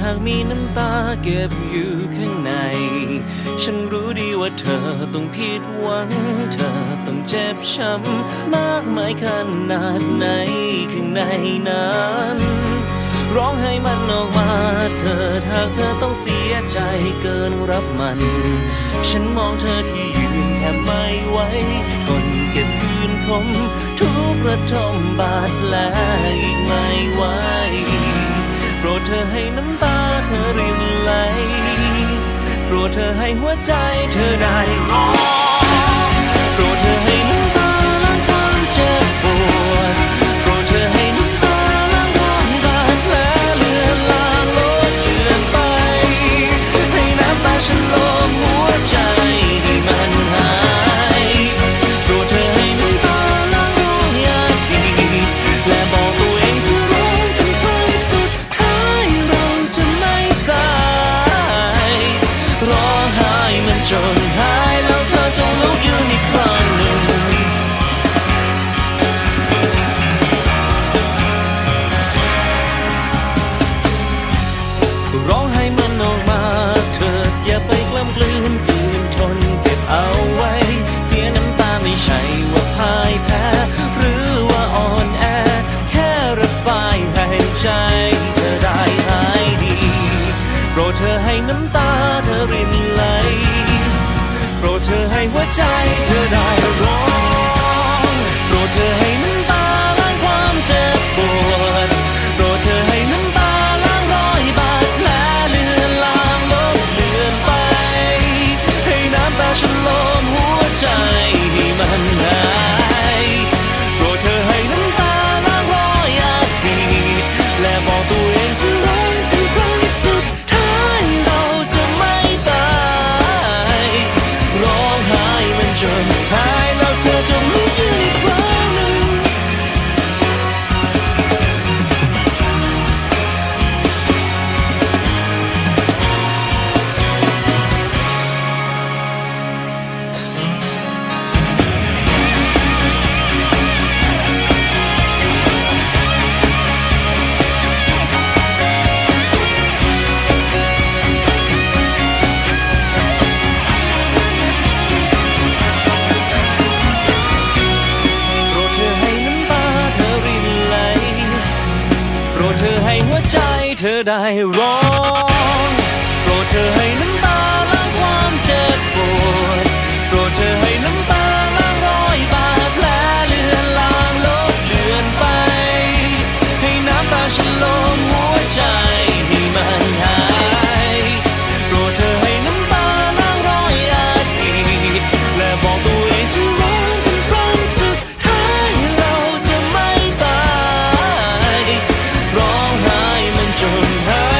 หากมีน้ำตาเก็บอยู่ข้างใน ฉันรู้ดีว่าเธอต้องผิดหวัง เธอต้องเจ็บช้ำมากมายขนาดไหนข้างในนั้นร้องให้มันออกมาเธอหากเธอต้องเสียใจเกินรับมัน ฉันมองเธอที่ยืนแทบไม่ไหวทนเก็บคืนคม ทุกระทมบาดแผลอีกไม่ไหว โปรดเธอให้น้ำตาเธอรินไหล โปรดเธอให้หัวใจเธอได้ร้อง ใจเธอได้ เธอได้ร้อง passion.